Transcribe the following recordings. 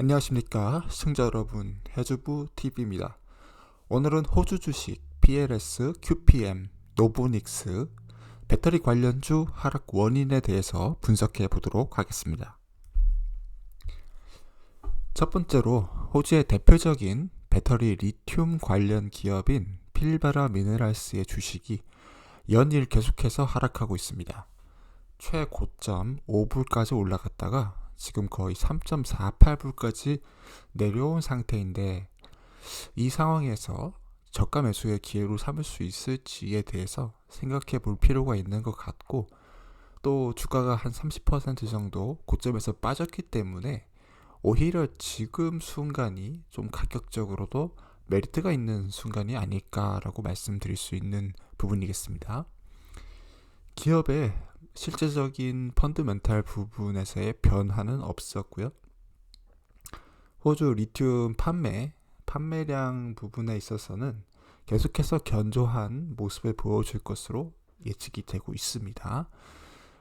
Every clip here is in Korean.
안녕하십니까 시청자 여러분 해주부 TV입니다. 오늘은 호주 주식 PLS, QPM, 노보닉스 배터리 관련주 하락 원인에 대해서 분석해 보도록 하겠습니다. 첫 번째로 호주의 대표적인 배터리 리튬 관련 기업인 필바라 미네랄스의 주식이 연일 계속해서 하락하고 있습니다. 최고점 5불까지 올라갔다가 지금 거의 3.48불까지 내려온 상태인데 이 상황에서 저가 매수의 기회로 삼을 수 있을지에 대해서 생각해 볼 필요가 있는 것 같고 또 주가가 한 30% 정도 고점에서 빠졌기 때문에 오히려 지금 순간이 좀 가격적으로도 메리트가 있는 순간이 아닐까라고 말씀드릴 수 있는 부분이겠습니다. 기업의 실제적인 펀드멘탈 부분에서의 변화는 없었고요. 호주 리튬 판매, 판매량 부분에 있어서는 계속해서 견조한 모습을 보여줄 것으로 예측이 되고 있습니다.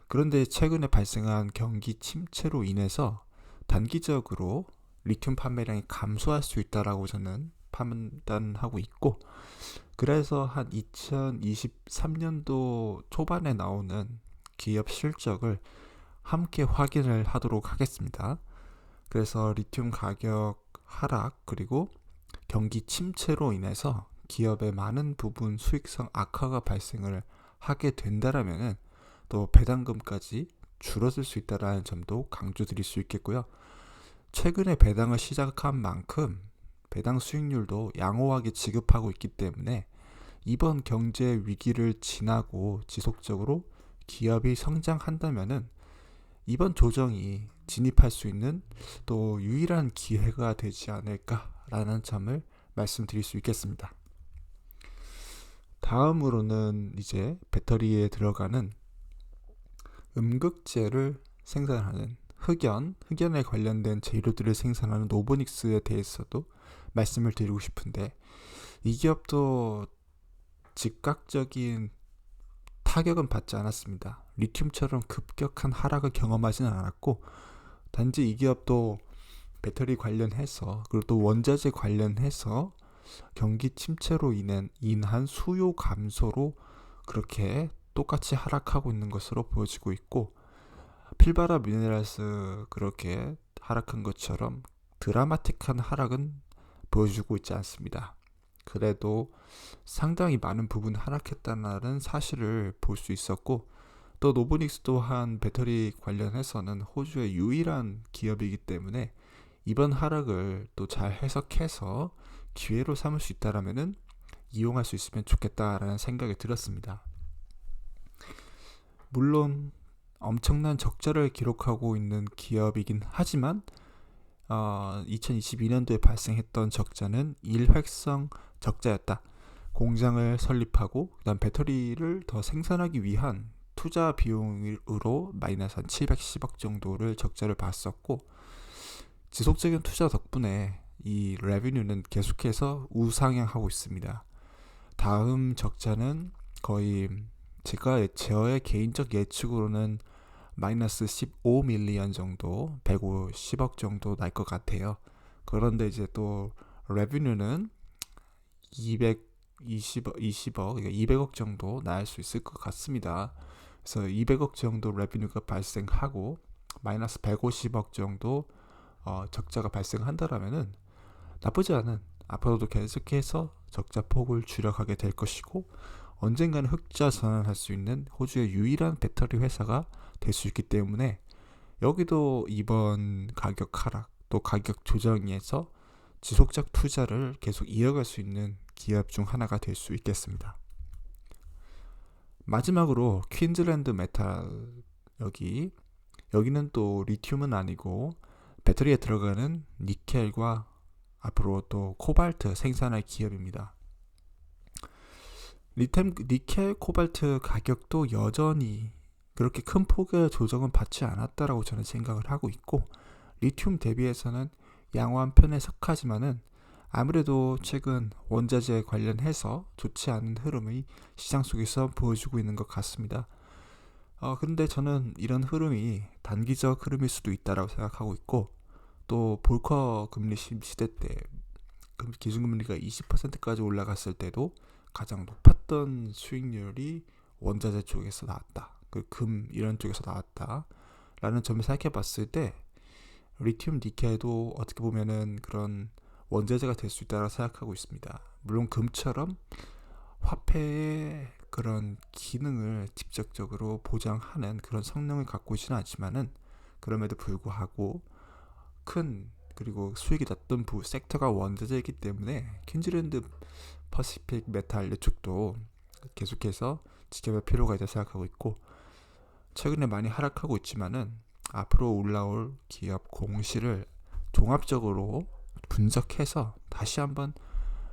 그런데 최근에 발생한 경기 침체로 인해서 단기적으로 리튬 판매량이 감소할 수 있다라고 저는 판단하고 있고 그래서 한 2023년도 초반에 나오는 기업 실적을 함께 확인을 하도록 하겠습니다. 그래서 리튬 가격 하락 그리고 경기 침체로 인해서 기업의 많은 부분 수익성 악화가 발생을 하게 된다라면은 또 배당금까지 줄어들 수 있다라는 점도 강조드릴 수 있겠고요. 최근에 배당을 시작한 만큼 배당 수익률도 양호하게 지급하고 있기 때문에 이번 경제 위기를 지나고 지속적으로 기업이 성장한다면은 이번 조정이 진입할 수 있는 또 유일한 기회가 되지 않을까라는 점을 말씀드릴 수 있겠습니다. 다음으로는 이제 배터리에 들어가는 음극재를 생산하는 흑연, 흑연에 관련된 재료들을 생산하는 노보닉스에 대해서도 말씀을 드리고 싶은데 이 기업도 즉각적인 타격은 받지 않았습니다. 리튬처럼 급격한 하락을 경험하지는 않았고 단지 이 기업도 배터리 관련해서 그리고 또 원자재 관련해서 경기 침체로 인한, 인한 수요 감소로 그렇게 똑같이 하락하고 있는 것으로 보여지고 있고 필바라 미네랄스 그렇게 하락한 것처럼 드라마틱한 하락은 보여주고 있지 않습니다. 그래도 상당히 많은 부분 하락했다는 사실을 볼 수 있었고 또 노보닉스 또한 배터리 관련해서는 호주의 유일한 기업이기 때문에 이번 하락을 또 잘 해석해서 기회로 삼을 수 있다라면은 이용할 수 있으면 좋겠다라는 생각이 들었습니다. 물론 엄청난 적자를 기록하고 있는 기업이긴 하지만 어, 2022년도에 발생했던 적자는 일획성 적자였다. 공장을 설립하고 그다음 배터리를 더 생산하기 위한 투자 비용으로 마이너스 한 710억 정도를 적자를 봤었고 지속적인 투자 덕분에 이 레비뉴는 계속해서 우상향하고 있습니다. 다음 적자는 거의 제가 제어의 개인적 예측으로는 마이너스 15 밀리언 정도, 150억 정도 날 것 같아요. 그런데 이제 또 레비뉴는 220억, 20억, 그러니까 200억 정도 나올 수 있을 것 같습니다. 그래서 200억 정도 레비뉴가 발생하고 마이너스 150억 정도 어, 적자가 발생한다라면은 나쁘지 않은 앞으로도 계속해서 적자 폭을 줄여가게 될 것이고 언젠가는 흑자 전환할 수 있는 호주의 유일한 배터리 회사가 될 수 있기 때문에 여기도 이번 가격 하락 또 가격 조정에서 지속적 투자를 계속 이어갈 수 있는 기업 중 하나가 될 수 있겠습니다. 마지막으로 퀸즐랜드 메탈 여기 여기는 또 리튬은 아니고 배터리에 들어가는 니켈과 앞으로 또 코발트 생산할 기업입니다. 리템, 니켈, 코발트 가격도 여전히 그렇게 큰 폭의 조정은 받지 않았다라고 저는 생각을 하고 있고 리튬 대비해서는 양호한 편에 속하지만은 아무래도 최근 원자재 관련해서 좋지 않은 흐름이 시장 속에서 보여주고 있는 것 같습니다. 어, 근데 저는 이런 흐름이 단기적 흐름일 수도 있다라고 생각하고 있고 또 볼커 금리 시- 시대 때 금- 기준금리가 20%까지 올라갔을 때도 가장 높았던 수익률이 원자재 쪽에서 나왔다. 그 금 이런 쪽에서 나왔다. 라는 점을 생각해 봤을 때 리튬 니켈도 어떻게 보면은 그런 원자재가 될 수 있다고 생각하고 있습니다. 물론 금처럼 화폐의 그런 기능을 직접적으로 보장하는 그런 성능을 갖고 있지는 않지만은 그럼에도 불구하고 큰 그리고 수익이 났던 부 섹터가 원자재이기 때문에 퀸즈랜드 퍼시픽 메탈 이쪽도 계속해서 지켜볼 필요가 있다 생각하고 있고 최근에 많이 하락하고 있지만은 앞으로 올라올 기업 공시를 종합적으로 분석해서 다시 한번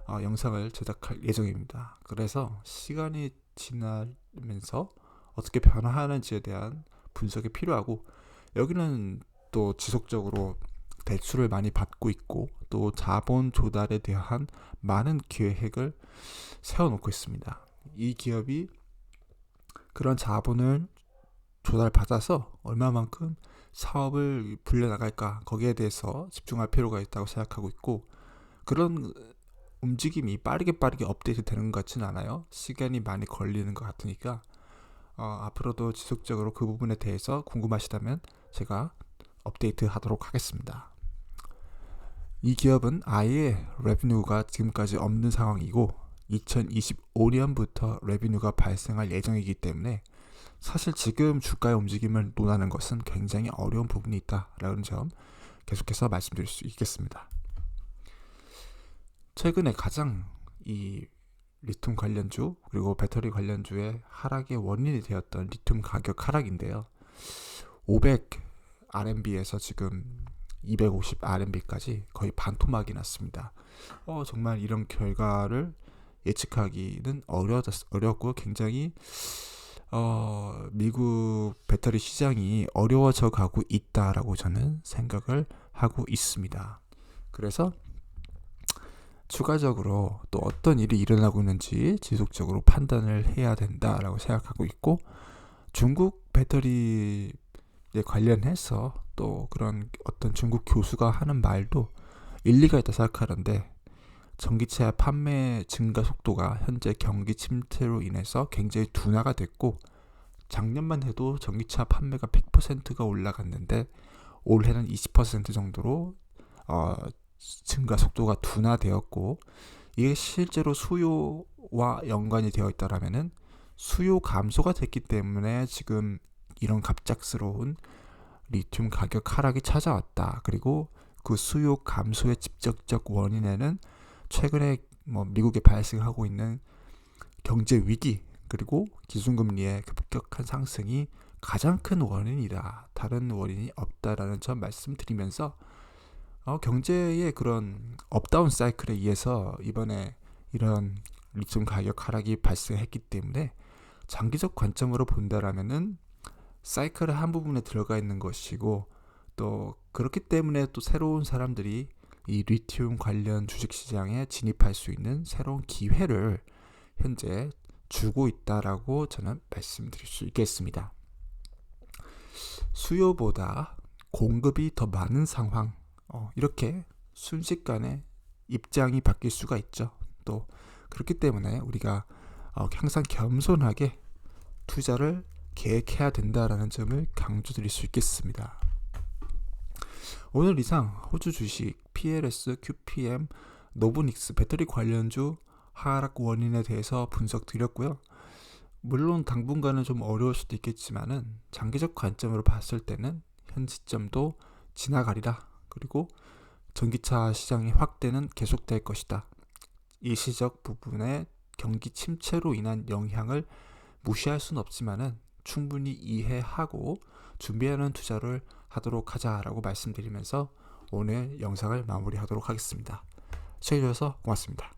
어, 영상을 제작할 예정입니다. 그래서 시간이 지나면서 어떻게 변화하는지에 대한 분석이 필요하고 여기는 또 지속적으로 대출을 많이 받고 있고 또 자본 조달에 대한 많은 계획을 세워놓고 있습니다. 이 기업이 그런 자본을 조달받아서 얼마만큼 사업을 불려나갈까 거기에 대해서 집중할 필요가 있다고 생각하고 있고 그런 움직임이 빠르게 빠르게 업데이트 되는 것 같지는 않아요. 시간이 많이 걸리는 것 같으니까 어, 앞으로도 지속적으로 그 부분에 대해서 궁금하시다면 제가 업데이트 하도록 하겠습니다. 이 기업은 아예 레비뉴가 지금까지 없는 상황이고 2025년부터 레비뉴가 발생할 예정이기 때문에 사실 지금 주가의 움직임을 논하는 것은 굉장히 어려운 부분이 있다라는 점 계속해서 말씀드릴 수 있겠습니다. 최근에 가장 이 리튬 관련주 그리고 배터리 관련주의 하락의 원인이 되었던 리튬 가격 하락인데요. 500 RMB에서 지금 250 RMB까지 거의 반토막이 났습니다. 어, 정말 이런 결과를 예측하기는 어려 어렵고 굉장히 어, 미국 배터리 시장이 어려워져 가고 있다라고 저는 생각을 하고 있습니다. 그래서 추가적으로 또 어떤 일이 일어나고 있는지 지속적으로 판단을 해야 된다라고 생각하고 있고 중국 배터리에 관련해서 또 그런 어떤 중국 교수가 하는 말도 일리가 있다 생각하는데 전기차 판매 증가 속도가 현재 경기 침체로 인해서 굉장히 둔화가 됐고 작년만 해도 전기차 판매가 100%가 올라갔는데 올해는 20% 정도로 어, 증가 속도가 둔화되었고 이게 실제로 수요와 연관이 되어 있다라면은 수요 감소가 됐기 때문에 지금 이런 갑작스러운 리튬 가격 하락이 찾아왔다. 그리고 그 수요 감소의 직접적 원인에는 최근에 뭐 미국에 발생하고 있는 경제 위기 그리고 기준금리의 급격한 상승이 가장 큰 원인이다. 다른 원인이 없다라는 점 말씀드리면서 어, 경제의 그런 업다운 사이클에 의해서 이번에 이런 리튬 가격 하락이 발생했기 때문에 장기적 관점으로 본다라면은 사이클의 한 부분에 들어가 있는 것이고 또 그렇기 때문에 또 새로운 사람들이 이 리튬 관련 주식 시장에 진입할 수 있는 새로운 기회를 현재 주고 있다라고 저는 말씀드릴 수 있겠습니다. 수요보다 공급이 더 많은 상황, 어, 이렇게 순식간에 입장이 바뀔 수가 있죠. 또 그렇기 때문에 우리가 어, 항상 겸손하게 투자를 계획해야 된다라는 점을 강조드릴 수 있겠습니다. 오늘 이상 호주 주식, PLS, QPM, 노브닉스 배터리 관련주 하락 원인에 대해서 분석 드렸고요. 물론 당분간은 좀 어려울 수도 있겠지만은 장기적 관점으로 봤을 때는 현 시점도 지나가리라. 그리고 전기차 시장의 확대는 계속될 것이다. 일시적 부분의 경기 침체로 인한 영향을 무시할 수는 없지만은 충분히 이해하고 준비하는 투자를 하도록 하자라고 말씀드리면서 오늘 영상을 마무리하도록 하겠습니다. 시청해주셔서 고맙습니다.